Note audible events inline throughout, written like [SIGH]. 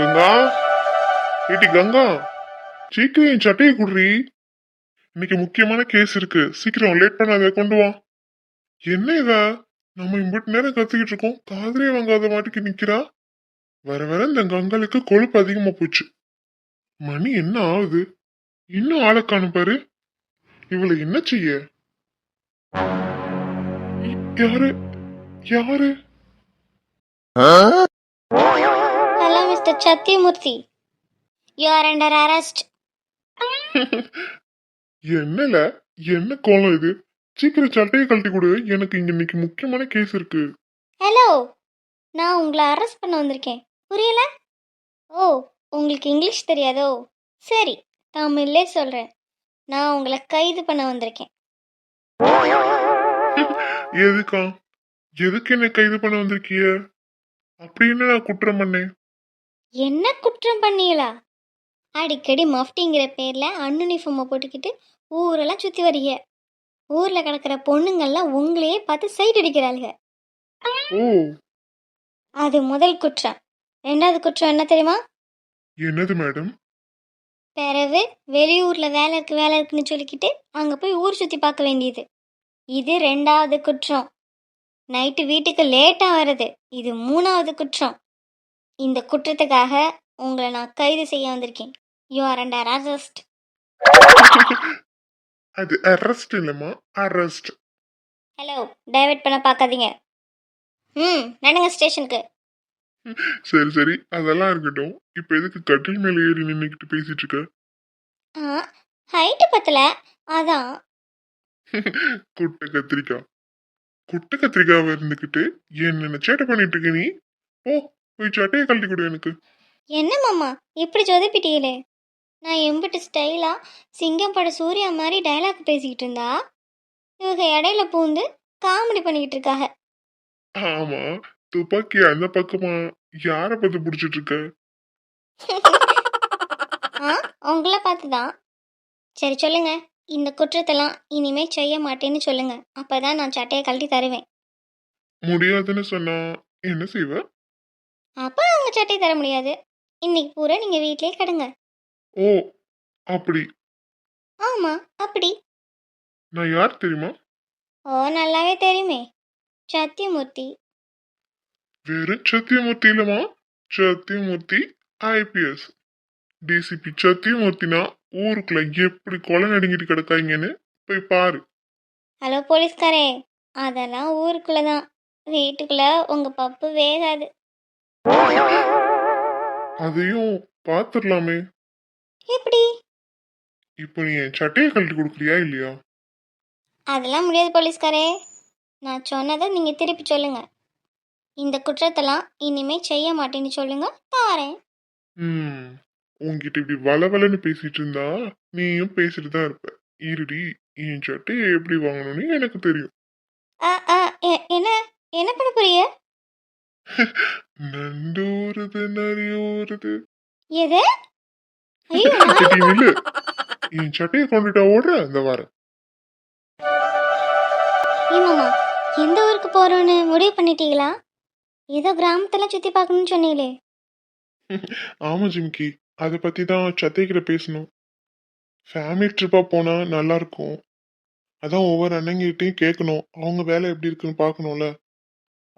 கங்கா ஏடி கங்கா சீக்கிரம் என் சட்டையை குடுறி. இன்னைக்கு முக்கியமான கேஸ் இருக்கு. சீக்கிரம் லேட் பண்ணாத கொண்டு வா. என்ன இவ நம்ம இம்பட்டு நேரம் கத்துக்கிட்டு இருக்கோம். காதலே வாங்காத மாட்டுக்கு நிக்கிறா? வர வர இந்த கங்காளுக்கு கொழுப்பு அதிகமா போச்சு. மணி என்ன ஆகுது? இன்னும் ஆளை காணுப்பாரு இவளை என்ன செய்ய? யாரு? யாரு? Hello mister Sathyamoorthy you are under arrest என்னல என்ன கோலம் இது? சீக்கிரம் சட்டையை கழட்டி கொடு. எனக்கு இங்க இன்னைக்கு முக்கியமான கேஸ் இருக்கு. ஹலோ நான் உங்களை அரெஸ்ட் பண்ண வந்திருக்கேன். புரியல? ஓ உங்களுக்கு இங்கிலீஷ் தெரியாதோ? சரி தமிழ்லே சொல்கிறேன் நான் உங்களை கைது பண்ண வந்திருக்கேன். [LAUGHS] எதுக்கா? எதுக்கு என்ன கைது பண்ண வந்திருக்கிய? அப்படி என்ன நான் குற்றம் பண்ணேன்? என்ன குற்றம் பண்ணீங்களா அடிக்கடி மஃப்டிங்கிற பேரில் அன்யூனிஃபார்மை போட்டுக்கிட்டு ஊரெல்லாம் சுற்றி வரீங்க ஊரில் கிடக்கிற பொண்ணுங்கள்லாம் உங்களையே பார்த்து சைட் அடிக்கிறாளுங்க அது முதல் குற்றம். ரெண்டாவது குற்றம் என்ன தெரியுமா? என்னது மேடம் பிறகு வெளியூரில் வேலை இருக்கு வேலை இருக்குன்னு சொல்லிக்கிட்டு அங்கே போய் ஊர் சுற்றி பார்க்க வேண்டியது. இது ரெண்டாவது குற்றம். நைட்டு வீட்டுக்கு லேட்டாக வருது இது மூணாவது குற்றம். இந்த குற்றத்துக்காக உங்களை நான் கைது செய்ய வந்திருக்கேன். யூ ஆர் அண்டர் அரெஸ்ட் அது அரெஸ்ட் இல்லம்மா அரெஸ்ட் ஹலோ டைவர்ட் பண்ண பார்க்காதீங்க. ம் நடங்க ஸ்டேஷனுக்கு. சரி சரி அதெல்லாம் இருக்கட்டும். இப்ப எதுக்கு கட்டில் மேல ஏறி நின்னுக்கிட்டு பேசிட்டு இருக்க? ஆ ஹைட்டு பத்தல அதான். குட்டை கத்திரிக்காய் குட்டை கத்திரிக்காவை இருந்துக்கிட்டு என்னென்ன சேட்டை பண்ணிட்டு இருக்க நீ? ஓ போய் சட்டையை கழட்டி கொடு எனக்கு. என்ன மாமா? இப்படி சொதப்பிட்டீங்களே? நான் எம்பிட்டு ஸ்டைலாக சிங்கம் பட சூர்யா மாதிரி டைலாக் பேசிக்கிட்டு இருந்தா? இவங்க இடையில பூந்து காமெடி பண்ணிக்கிட்டு இருக்காங்க. ஆமா துப்பாக்கி அந்த பக்கமா? யார பார்த்து புடிச்சிட்டு இருக்க? [LAUGHS] ஆ உங்களை பார்த்து தான் சரி சொல்லுங்க. இந்த குற்றத்தெல்லாம் இனிமே செய்ய மாட்டேன்னு சொல்லுங்க. அப்பதான் நான் சட்டையை கழட்டி தருவேன். முடியாதுன்னு சொன்னா என்ன செய்வ? அப்போ அவங்க சட்டையை தர முடியாது. இன்னைக்கு பூரா நீங்க வீட்டிலே கிடங்க. ஓ அப்படி. ஆமா அப்படி. நான் யார் தெரியுமா? ஓ நல்லாவே தெரியுமே. சத்தியமூர்த்தி. வெறும் சத்தியமூர்த்தி இல்லமா சத்தியமூர்த்தி ஐபிஎஸ் டிசிபி சத்தியமூர்த்தினா ஊருக்குள்ள எப்படி கொலை நடுங்கிட்டு கிடக்காங்கன்னு போய் பாரு. ஹலோ போலீஸ்காரே. அதெல்லாம் ஊருக்குள்ள தான் வீட்டுக்குள்ள உங்க பப்பு வேகாது. அதையும் பாத்துடலாமே எப்படி? இப்போ நீ என் சட்டையை கழட்டி கொடுக்குறியா இல்லையா? அதெல்லாம் முடியாது போலீஸ்காரே. நான் சொன்னதை நீங்கள் திருப்பி சொல்லுங்க. இந்த குற்றத்தெல்லாம் இனிமே செய்ய மாட்டேன்னு சொல்லுங்க தாரேன் ம். உன்கிட்ட இப்படி வளவலன்னு பேசிட்டு இருந்தா நீயும் பேசிட்டு தான் இருப்ப. இருடி என் சட்டையை எப்படி வாங்கணும்னு எனக்கு தெரியும். ஆ ஆ எ- என்ன என்ன பண்ண போறிய நண்டூருது நரியூருது. எது? நில்லு. என் சட்டையை கொண்டுட்டா ஓடுற இந்த வாரம் ஏமாமா எந்த ஊருக்கு போறோன்னு முடிவு பண்ணிட்டீங்களா? ஏதோ கிராமத்தெல்லாம் சுத்தி பார்க்கணும்னு சொன்னீங்களே. ஆமா ஜிம்கி அதை பத்தி தான் சத்தியக்கிட்ட பேசணும். ஃபேமிலி ட்ரிப்பா போனா நல்லா இருக்கும். அதான் ஒவ்வொரு அண்ணங்கிட்டையும் கேட்கணும் அவங்க வேலை எப்படி இருக்குன்னு பார்க்கணும்ல.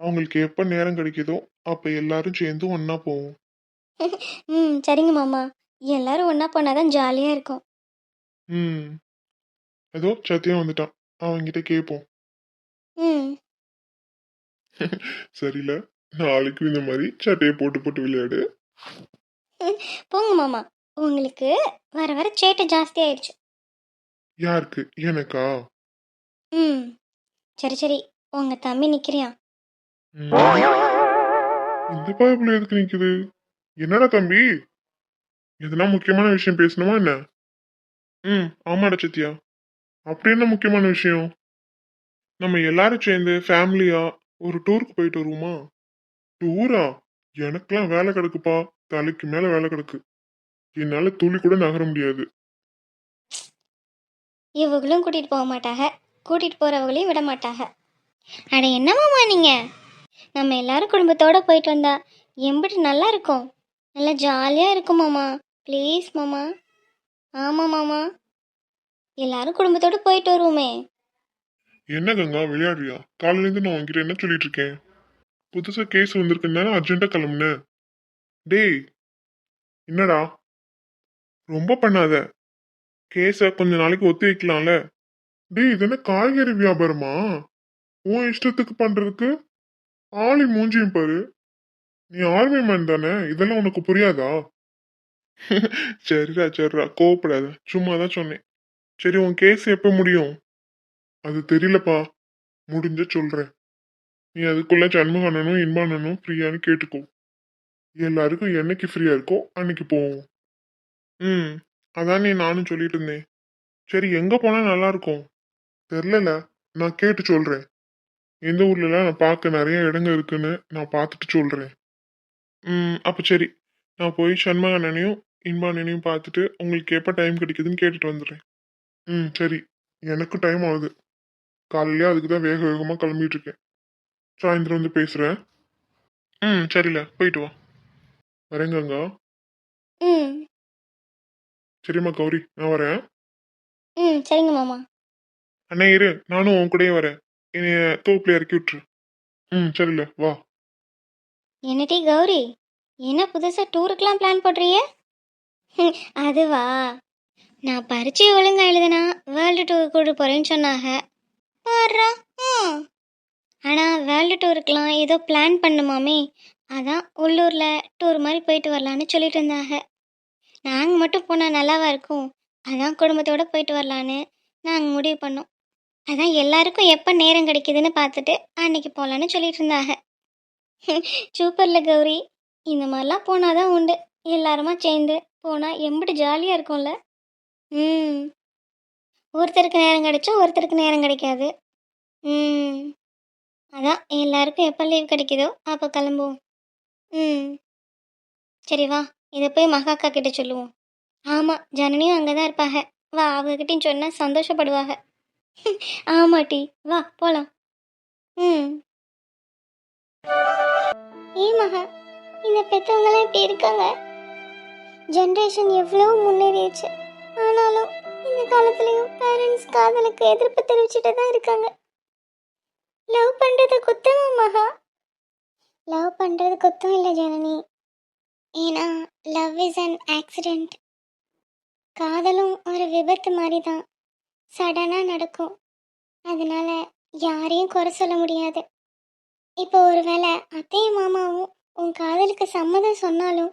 அவங்களுக்கு எப்ப நேரம் கிடைக்குதோ அப்ப எல்லாரும் சேர்ந்து ஒண்ணா போவோம். ம் சரிங்க மாமா. எல்லாரும் ஒன்றா போனாதான் ஜாலியாக இருக்கும். ம். ஏதோ சத்தியம் வந்துட்டான். அவன்கிட்ட கேட்போம் ம். [LAUGHS] சரியில்ல. நாளைக்கு இந்த மாதிரி சட்டையை போட்டு போட்டு விளையாடு. போங்க மாமா. உங்களுக்கு வர வர சேட்டை ஜாஸ்தி ஆயிடுச்சு. யாருக்கு? எனக்கா? ம். சரி சரி. உங்க தம்பி நிக்கிறியா ம். இந்த பைப்புல எதுக்கு நிக்குது? என்னடா தம்பி? எதனா முக்கியமான விஷயம் பேசணுமா என்ன? ம். ஆமாடா சத்யா அப்படி என்ன முக்கியமான விஷயம்? நம்ம எல்லாரும் சேர்ந்து ஃபேமிலியா ஒரு டூருக்கு போயிட்டு வருவோமா? டூரா எனக்கெல்லாம் வேலை கிடக்குப்பா. தலைக்கு மேல வேலை கிடக்கு. என்னால துளி கூட நகர முடியாது. இவங்களும் கூட்டிட்டு போக மாட்டாங்க. கூட்டிட்டு போறவங்களையும் விட மாட்டாங்க. அட என்ன மாமா நீங்க? நம்ம எல்லாரும் குடும்பத்தோட போயிட்டு வந்தா எம்பிட்டு நல்லா இருக்கும். நல்லா ஜாலியாக இருக்கும் மாமா. ப்ளீஸ் மாமா. ஆமாம் மாமா. எல்லாரும் குடும்பத்தோடு போயிட்டு வருவோமே. என்ன கங்கா விளையாடுறியா? காலையில இருந்து நான் உங்ககிட்ட என்ன சொல்லிட்டு இருக்கேன்? புதுசா கேஸ் வந்திருக்குன்னு அர்ஜென்ட்டா கிளம்புனேன் டேய் என்னடா? ரொம்ப பண்ணாத. கேஸ கொஞ்ச நாளைக்கு ஒத்தி வைக்கலாம்ல. டேய் இது என்ன காய்கறி வியாபாரமா? உன் இஷ்டத்துக்கு பண்றதுக்கு? ஆளி மூஞ்சியும் பாரு. நீ ஆர்மி மேன் தானே? இதெல்லாம் உனக்கு புரியாதா? [LAUGHS] சரிடா சரிடா. கோவப்படாத. சும்மா தான் சொன்னேன். சரி உன் கேஸ் எப்போ முடியும்? அது தெரியலப்பா. முடிஞ்ச சொல்கிறேன் நீ அதுக்குள்ள சண்முகண்ணனும் இன்பானனும் ஃப்ரீயானு கேட்டுக்கோ. எல்லாருக்கும் என்னைக்கு ஃப்ரீயா இருக்கோ அன்னைக்கு போவோம். ம் அதான் நீ நானும் சொல்லிட்டு இருந்தேன். சரி எங்கே போனால் நல்லா இருக்கும்? தெரிலல நான் கேட்டு சொல்கிறேன் எந்த ஊர்லலாம் நான் பார்க்க நிறைய இடங்க இருக்குன்னு நான் பார்த்துட்டு சொல்றேன். ம் அப்போ சரி. நான் போய் சண்முகண்ணனையும் இன்பானனையும் பார்த்துட்டு உங்களுக்கு எப்போ டைம் கிடைக்குதுன்னு கேட்டுட்டு வந்துடுறேன். ம் சரி. எனக்கும் டைம் ஆகுது. காலையிலே அதுக்கு தான் வேக வேகமாக கிளம்பிட்டு இருக்கேன் சாயந்தரம் வந்து பேசுகிறேன் ம் சரில. போயிட்டு வா. வரேங்கங்க ம். சரிம்மா கௌரி. நான் வரேன். ம் சரிங்க மாமா. அண்ணே இரு. நானும் உன் கூடயே வரேன். என்னைய தோப்புல இறக்கி விட்டுரு. ம். சரில வா. என்னடி கௌரி? என்ன புதுசாக டூருக்கெலாம் பிளான் போடுறிய அதுவா? நான் பரீட்சை ஒழுங்கா எழுதுனா வேர்ல்டு டூர் கூட்டு போகிறேன்னு சொன்னாங்க. பாடுறா ம். ஆனால் வேர்ல்டு டூருக்கெலாம் ஏதோ பிளான் பண்ணுமாமே. அதான் உள்ளூரில் டூர் மாதிரி போயிட்டு வரலான்னு சொல்லிட்டு இருந்தாங்க. நாங்கள் மட்டும் போனால் நல்லாவா இருக்கும்? அதான் குடும்பத்தோடு போயிட்டு வரலான்னு நாங்கள் முடிவு பண்ணோம். அதான் எல்லாருக்கும் எப்போ நேரம் கிடைக்குதுன்னு பார்த்துட்டு அன்னைக்கு போகலான்னு சொல்லிட்டு இருந்தாங்க. [LAUGHS] சூப்பர்ல கௌரி. இந்த மாதிரிலாம் போனாதான் உண்டு. எல்லாருமா சேர்ந்து போனால் எம்பிட்டு ஜாலியாக இருக்கும்ல? ம். ஒருத்தருக்கு நேரம் கிடைச்சா ஒருத்தருக்கு நேரம் கிடைக்காது. ம். அதான் எல்லாருக்கும் எப்போ லீவ் கிடைக்குதோ அப்போ கிளம்புவோம். ம். சரி வா இதை போய் மகாக்கா கிட்ட சொல்லுவோம். ஆமாம் ஜனனியும் அங்கே தான் இருப்பாங்க. வா அவங்கக்கிட்டையும் சொன்னால் சந்தோஷப்படுவாங்க. [LAUGHS] ஆமாட்டி வா போகலாம் ம். ஏ மகா இந்த பெற்றவங்களாம் இப்படி இருக்காங்க? ஜென்ரேஷன் எவ்வளோ முன்னேறிடுச்சு ஆனாலும் இந்த காலத்துலயும் பேரண்ட்ஸ் காதலுக்கு எதிர்ப்பு தெரிவிச்சுட்டு தான் இருக்காங்க. லவ் பண்றது குத்தமா மகா? லவ் பண்றது குத்தம் இல்லை ஜனனி. ஏன்னா லவ் இஸ் அன் ஆக்சிடென்ட் காதலும் ஒரு விபத்து மாதிரி தான். சடனாக நடக்கும். அதனால யாரையும் குறை சொல்ல முடியாது. இப்போ ஒருவேளை அத்தையும் மாமாவும் உன் காதலுக்கு சம்மதம் சொன்னாலும்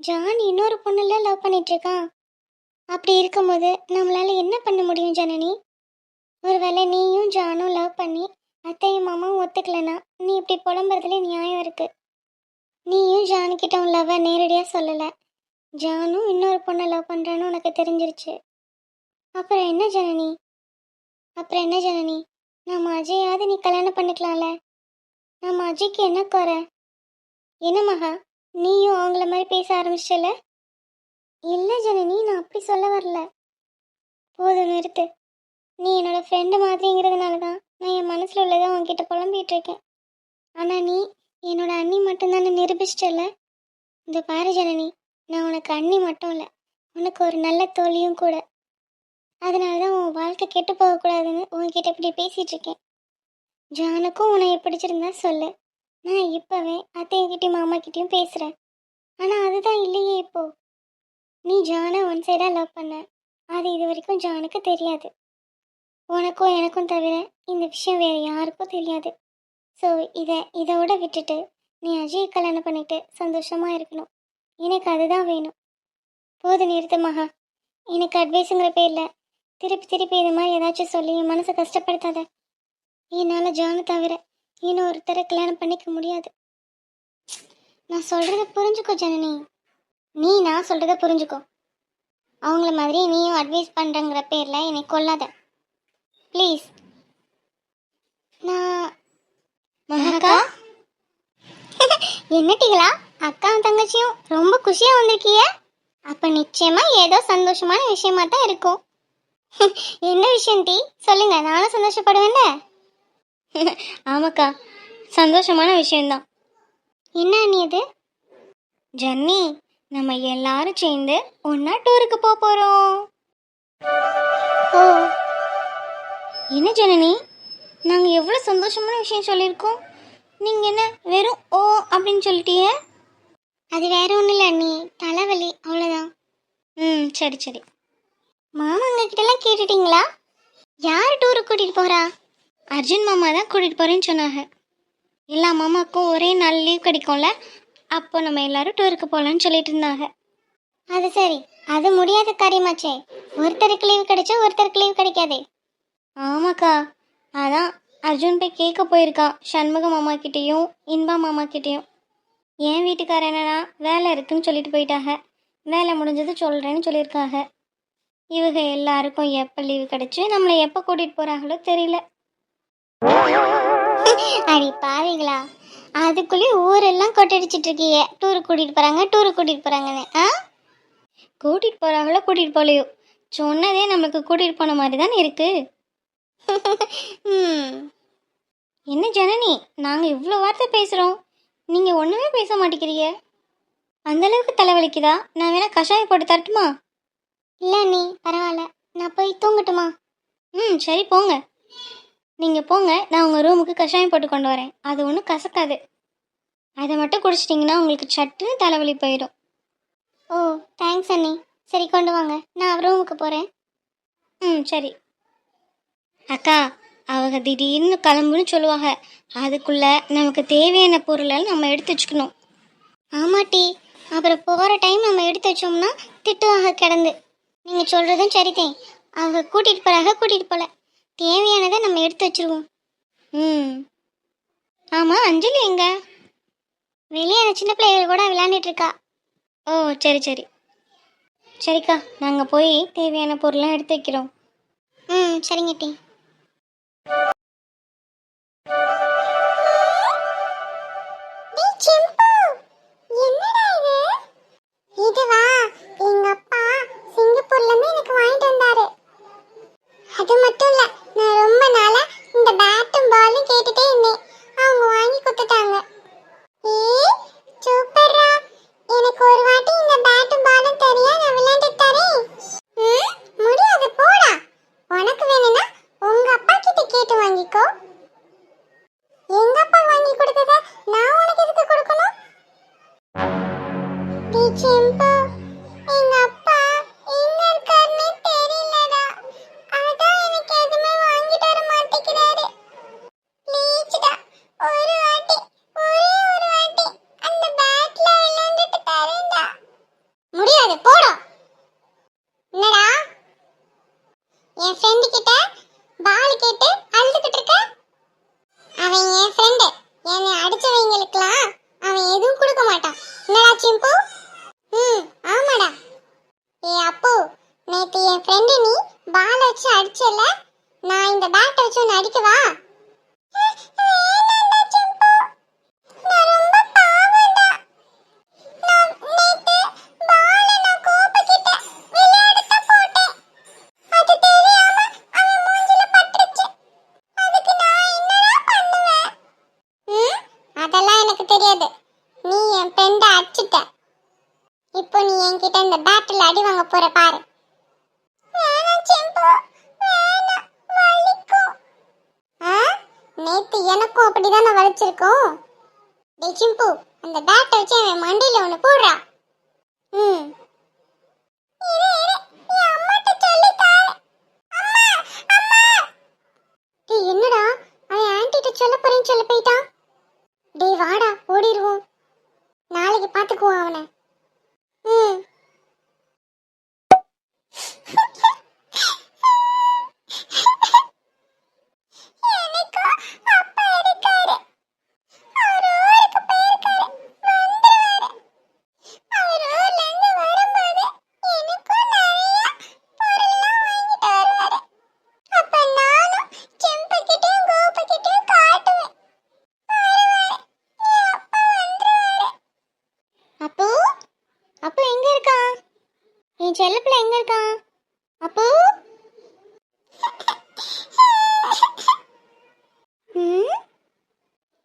ஜான் இன்னொரு பொண்ணுல லவ் பண்ணிட்டு இருக்கான் அப்படி இருக்கும்போது நம்மளால என்ன பண்ண முடியும் ஜனனி? ஒருவேளை நீயும் ஜானும் லவ் பண்ணி அத்தையும் மாமாவும் ஒத்துக்கலனா நீ இப்படி புலம்புறதுல நியாயம் இருக்கு. நீயும் ஜானுக்கிட்ட உன் லவ்வை நேரடியாக சொல்லலை. ஜானும் இன்னொரு பொண்ணை லவ் பண்ணுறான்னு உனக்கு தெரிஞ்சிருச்சு. அப்புறம் என்ன ஜனனி? அப்புறம் என்ன ஜனனி? நம்ம அஜயாவது நீ கல்யாணம் பண்ணிக்கலாம்ல? நம்ம அஜய்க்கு என்ன குறை? என்ன மகா நீயும் அவங்கள மாதிரி பேச ஆரம்பிச்சல இல்லை ஜனனி நான் அப்படி சொல்ல வரல. போதும் நிறுத்து. நீ என்னோட ஃப்ரெண்டு மாதிரிங்கிறதுனால தான் நான் என் மனசில் உள்ளதை உங்ககிட்ட புலம்பிகிட்டு இருக்கேன். ஆனால் நீ என்னோட அண்ணி மட்டும்தானே நிரூபிச்சிட்டல? இந்த பாரு ஜனனி நான் உனக்கு அண்ணி மட்டும் இல்லை உனக்கு ஒரு நல்ல தோழியும் கூட. அதனால தான் உன் வாழ்க்கை கெட்டு போகக்கூடாதுன்னு உன்கிட்ட இப்படி பேசிட்டு இருக்கேன் ஜானுக்கும் உன்னை பிடிச்சிருந்தா சொல்லு. நான் இப்போவே அத்தையகிட்டையும் மாமா பேசுகிறேன் ஆனால் அதுதான் இல்லையே இப்போ. நீ ஜானை ஒன் சைடாக லவ் பண்ண. அது இது வரைக்கும் ஜானுக்கு தெரியாது. உனக்கும் எனக்கும் தவிர இந்த விஷயம் வேறு யாருக்கும் தெரியாது. ஸோ இதை இதோட விட்டுட்டு நீ அஜய் கல்யாணம் பண்ணிட்டு சந்தோஷமாக இருக்கணும். எனக்கு அதுதான் வேணும். போது நிறுத்து மகா. எனக்கு அட்வைஸுங்கிற பேரில் திருப்பி திருப்பி இது மாதிரி ஏதாச்சும் சொல்லி என் மனசை கஷ்டப்படுத்தாத. என்னால் ஜானு தவிர இன்னொருத்தரை கல்யாணம் பண்ணிக்க முடியாது. நான் சொல்கிறத புரிஞ்சுக்கோ ஜனனி. நீ நான் சொல்கிறத புரிஞ்சுக்கோ. அவங்கள மாதிரி நீயும் அட்வைஸ் பண்ணுறங்கிற பேரில் என்னை கொல்லாத. ப்ளீஸ் நான் மகாக்கா [LAUGHS] என்னட்டிகளா? அக்காவும் தங்கச்சியும் ரொம்ப குஷியாக வந்திருக்கீங்க அப்போ நிச்சயமாக ஏதோ சந்தோஷமான விஷயமா தான் இருக்கும். [LAUGHS] என்ன விஷயம் டி? சொல்லுங்க நானும் சந்தோஷப்படுவேன்ல? [LAUGHS] ஆமாக்கா சந்தோஷமான விஷயம்தான். என்ன நீ இது ஜன்னி நம்ம எல்லாரும் சேர்ந்து ஒன்றா டூருக்கு போக போகிறோம் ஓ என்ன ஜனனி? நாங்கள் எவ்வளோ சந்தோஷமான விஷயம் சொல்லியிருக்கோம். நீங்கள் என்ன வெறும் ஓ அப்படின்னு சொல்லிட்டீங்க அது வேற ஒன்றும் இல்லை அண்ணி தலைவலி அவ்வளோதான் ம் சரி சரி. மாமாங்கிட்டலாம் கேட்டுட்டீங்களா? யார் டூருக்கு கூட்டிகிட்டு போகிறா அர்ஜுன் மாமா தான் கூட்டிகிட்டு போகிறேன்னு சொன்னாங்க. எல்லா மாமாக்கும் ஒரே நாள் லீவ் கிடைக்கும்ல? அப்போ நம்ம எல்லாரும் டூருக்கு போகலான்னு சொல்லிட்டு இருந்தாங்க. அது சரி. அது முடியாத காரியமாச்சே. ஒருத்தருக்கு லீவ் கிடைச்சா ஒருத்தருக்கு லீவ் கிடைக்காதே. ஆமாக்கா. அதான். அர்ஜுன் போய் கேட்க போயிருக்கான் சண்முக மாமா கிட்டேயும் இன்பா மாமா கிட்டேயும் என் வீட்டுக்காரர் என்னன்னா வேலை இருக்குன்னு சொல்லிட்டு போயிட்டாங்க. வேலை முடிஞ்சது சொல்கிறேன்னு சொல்லியிருக்காங்க. இவங்க எல்லாருக்கும் எப்போ லீவு கிடைச்சு நம்மளை எப்போ கூட்டிகிட்டு போகிறாங்களோ தெரியல. அடி பாருங்களா அதுக்குள்ளே ஊரெல்லாம் கொட்டடிச்சிட்டு இருக்கீங்க டூருக்கு கூட்டிகிட்டு போகிறாங்க டூருக்கு கூட்டிகிட்டு போகிறாங்கன்னு ஆ? கூட்டிகிட்டு போகிறாங்களோ கூட்டிகிட்டு போகலையோ? சொன்னதே நம்மளுக்கு கூட்டிகிட்டு போன மாதிரி தானே இருக்கு என்ன ஜனனி நாங்கள் இவ்வளோ வார்த்தை பேசுகிறோம் நீங்கள் ஒன்றுமே பேச மாட்டேங்கிறீங்க. அந்த அளவுக்கு தலைவலிக்குதா? நான் வேணால் கஷாயம் போட்டு தரட்டுமா? இல்லை நீ பரவாயில்ல. நான் போய் தூங்கட்டுமா? ம் சரி போங்க. நீங்கள் போங்க நான் உங்கள் ரூமுக்கு கஷாயம் போட்டு கொண்டு வரேன். அது ஒன்றும் கசக்காது. அதை மட்டும் குடிச்சிட்டிங்கன்னா உங்களுக்கு சட்டுன்னு தலைவலி போயிடும். ஓ தேங்க்ஸ் அண்ணி. சரி கொண்டு வாங்க. நான் ரூமுக்கு போகிறேன் ம் சரி. அக்கா அவங்க திடீர்னு கிளம்புன்னு சொல்லுவாங்க. அதுக்குள்ள நமக்கு தேவையான பொருளை நம்ம எடுத்து வச்சுக்கணும். ஆமாட்டி. அப்புறம் போகிற டைம் நம்ம எடுத்து வச்சோம்னா திட்டுவாங்க கிடந்து. நீங்கள் சொல்கிறதும் சரிதேன் அவங்க கூட்டிகிட்டு போகிறாங்க கூட்டிகிட்டு போகல தேவையானதை நம்ம எடுத்து வச்சிருவோம். ம். ஆமாம் அஞ்சலி எங்க? வெளியே அந்த சின்ன பிள்ளைகள் கூட விளையாண்டுட்டு இருக்கா. ஓ சரி சரி. சரிக்கா நாங்கள் போய் தேவையான பொருள்லாம் எடுத்து வைக்கிறோம். ம் சரிங்க டி. டி சிம்பு எங்க அப்பா எங்க இருக்காருன்னு தெரியலடா அதான் எனக்கு எதுவுமே வாங்கி தர மாட்டேங்கிறாரு ப்ளீஸ்டா ஒரு வாட்டி ஒரே ஒரு வாட்டி அந்த பேட்ல விளையாண்டுட்டு தரேன்டா முடியாது போடா என்னடா என் ஃப்ரெண்டு கிட்ட பால் கேட்டு அழுதுகிட்டு இருக்க அவன் என் ஃப்ரெண்டு என்னை அடிச்சவங்களுக்குலாம் அவன் எதுவும் கொடுக்க மாட்டான் என்னடா சிம்பு ம் ஆமாடா ஏ அப்போ நேத்து என் ஃப்ரெண்டு நீ பால் நடிச்சல நான் இந்த பேட்டை வச்சு நடிக்கவா எனக்கும் அப்படிதானே வலிச்சிருக்கும்? டேய் சிம்பு அந்த பேட்டை வச்சு அவன் மண்டையில ஒன்று போடுறா. ம். என்னடா? அவன் ஆன்ட்டிட்ட சொல்ல போறேன்னு சொல்ல போயிட்டான். டேய் வாடா ஓடிடுவோம் நாளைக்கு பார்த்துக்குவோம் அவனை ம் எனக்கு அப்பா இருக்காரு அவர் ஊருக்கு போயிருக்காரு வந்துருவாரு அவர் ஊர்ல இருந்து வரும்போது எனக்கும் நிறைய பொருள்லாம் வாங்கிட்டு வருவாரு அப்ப நானும் செம்பக்கிட்டையும் கோபக்கிட்டையும் காட்டுவேன் வருவாரு என் அப்பா வந்துருவாரு அப்போ அப்போ எங்க இருக்கான் என் செல்லப்பிள்ள எங்க இருக்கான் அப்போ ம்?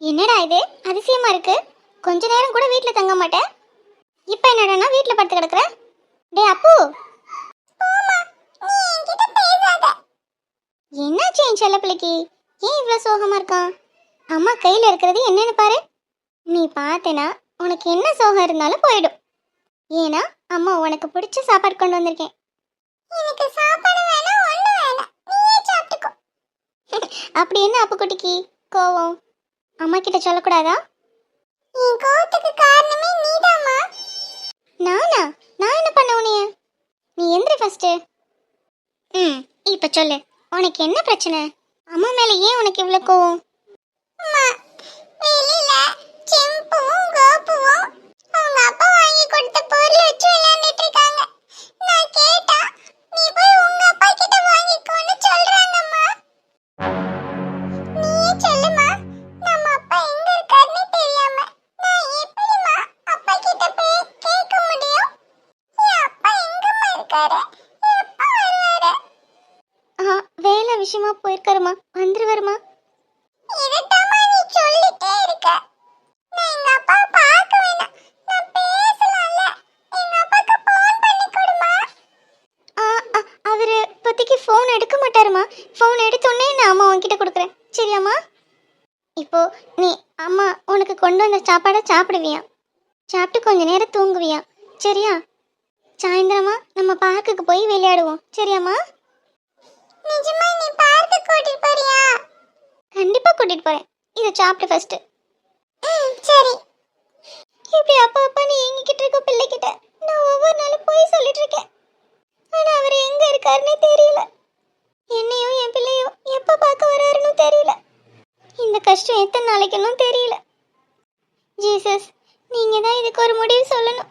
என்னடா இது? அதிசயமா இருக்கு. கொஞ்ச நேரம் கூட வீட்ல தங்க மாட்டேன் இப்போ என்னடா வீட்டில் படுத்து கிடக்குற? டே அப்பு! என்னாச்சு என் செல்ல பிள்ளைக்கு? ஏன் இவ்வளோ சோகமா இருக்கான்? அம்மா கையில் இருக்கிறது என்னன்னு பாரு. நீ பார்த்தேனா உனக்கு என்ன சோகம் இருந்தாலும் போயிடும். ஏன்னா அம்மா உனக்கு பிடிச்ச சாப்பாடு கொண்டு வந்திருக்கேன். எனக்கு சாப்பாடு வேணாம் ஒண்ணு வேணாம் நீயே சாப்பிட்டுக்கோ. [LAUGHS] அப்படி என்ன அப்பு குட்டிக்கு? கோவம்? அம்மா கிட்ட சொல்லக்கூடாதா? என் கோவத்துக்கு காரணமே நீதாம்மா. நானா? நான் என்ன பண்ண உனைய நீ எந்திரி ஃபர்ஸ்ட் ம் இப்போ சொல்லு. உனக்கு என்ன பிரச்சனை? அம்மா மேல ஏன் உனக்கு இவ்வளோ கோவம்? வெளியில செம்பும் விஷயமா போயிருக்காருமா? வந்துருவாருமா? இதட்டாமா நீ சொல்லிட்டே இருக்க. நான் எங்க அப்பா பார்க்க வேணாம். நான் பேசலாம்ல. எங்க அப்பாக்கு ஃபோன் பண்ணி கொடுமா. அவரு இப்போதைக்கு ஃபோன் எடுக்க மாட்டாருமா? ஃபோன் எடுத்தோடனே நான் அம்மா உன்கிட்ட கொடுக்குறேன். சரியாம்மா? இப்போ நீ அம்மா உனக்கு கொண்டு வந்த சாப்பாடை சாப்பிடுவியா? சாப்பிட்டு கொஞ்ச நேரம் தூங்குவியா? சரியா? சாயந்தரமா நம்ம பார்க்குக்கு போய் விளையாடுவோம். சரியாம்மா? நிஜமா நீ பார்க்கு கூட்டிட்டு போறியா? கண்டிப்பா கூட்டிட்டு போறேன். இதை சாப்பிட்டு ஃபர்ஸ்ட் சரி. இப்படி அப்பா அப்பா நீ எங்கிட்ட இருக்க பிள்ளைகிட்ட நான் ஒவ்வொரு நாளும் போய் சொல்லிட்டு இருக்கேன். ஆனா அவர் எங்க இருக்காருன்னே தெரியல. என்னையும் என் பிள்ளையும் எப்ப பார்க்க வராருன்னு தெரியல. இந்த கஷ்டம் எத்தனை நாளைக்குன்னு தெரியல. ஜீசஸ் நீங்க தான் இதுக்கு ஒரு முடிவு சொல்லணும்.